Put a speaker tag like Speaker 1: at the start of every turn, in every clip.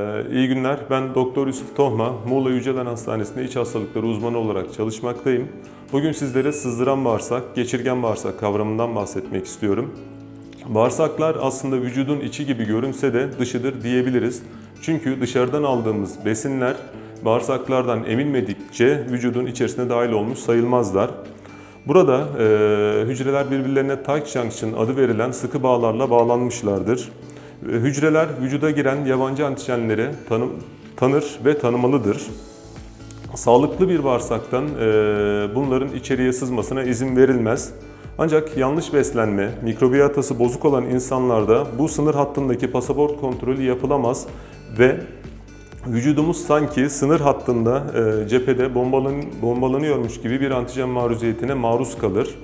Speaker 1: Ee, İyi günler. Ben Doktor Yusuf Tohma, Muğla Yücelen Hastanesi'nde iç hastalıkları uzmanı olarak çalışmaktayım. Bugün sizlere sızdıran bağırsak, geçirgen bağırsak kavramından bahsetmek istiyorum. Bağırsaklar aslında vücudun içi gibi görünse de dışıdır diyebiliriz. Çünkü dışarıdan aldığımız besinler bağırsaklardan emilmedikçe vücudun içerisine dahil olmuş sayılmazlar. Burada e, hücreler birbirlerine tight junction adı verilen sıkı bağlarla bağlanmışlardır. E, Hücreler vücuda giren yabancı antijenleri tanım, tanır ve tanımalıdır. Sağlıklı bir bağırsaktan e, bunların içeriye sızmasına izin verilmez. Ancak yanlış beslenme, mikrobiyatası bozuk olan insanlarda bu sınır hattındaki pasaport kontrolü yapılamaz ve vücudumuz sanki sınır hattında e, cephede bombalan, bombalanıyormuş gibi bir antijen maruziyetine maruz kalır.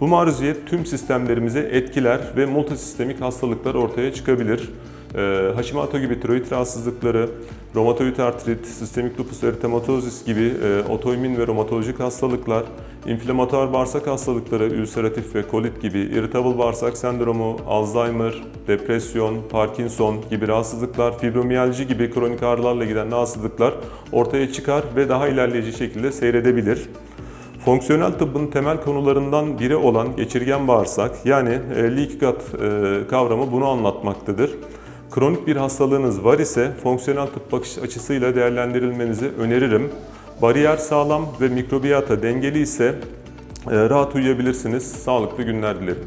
Speaker 1: Bu maruziyet tüm sistemlerimizi etkiler ve multisistemik hastalıklar ortaya çıkabilir. Ee, Hashimoto gibi tiroid rahatsızlıkları, romatoid artrit, sistemik lupus eritematosus gibi e, otoimmün ve romatolojik hastalıklar, inflamatuar bağırsak hastalıkları, ülseratif ve kolit gibi, irritable bağırsak sendromu, Alzheimer, depresyon, Parkinson gibi rahatsızlıklar, fibromiyalji gibi kronik ağrılarla giden rahatsızlıklar ortaya çıkar ve daha ilerleyici şekilde seyredebilir. Fonksiyonel tıbbın temel konularından biri olan geçirgen bağırsak yani e, leak gut e, kavramı bunu anlatmaktadır. Kronik bir hastalığınız var ise fonksiyonel tıp bakış açısıyla değerlendirilmenizi öneririm. Bariyer sağlam ve mikrobiyata dengeli ise e, rahat uyuyabilirsiniz. Sağlıklı günler dilerim.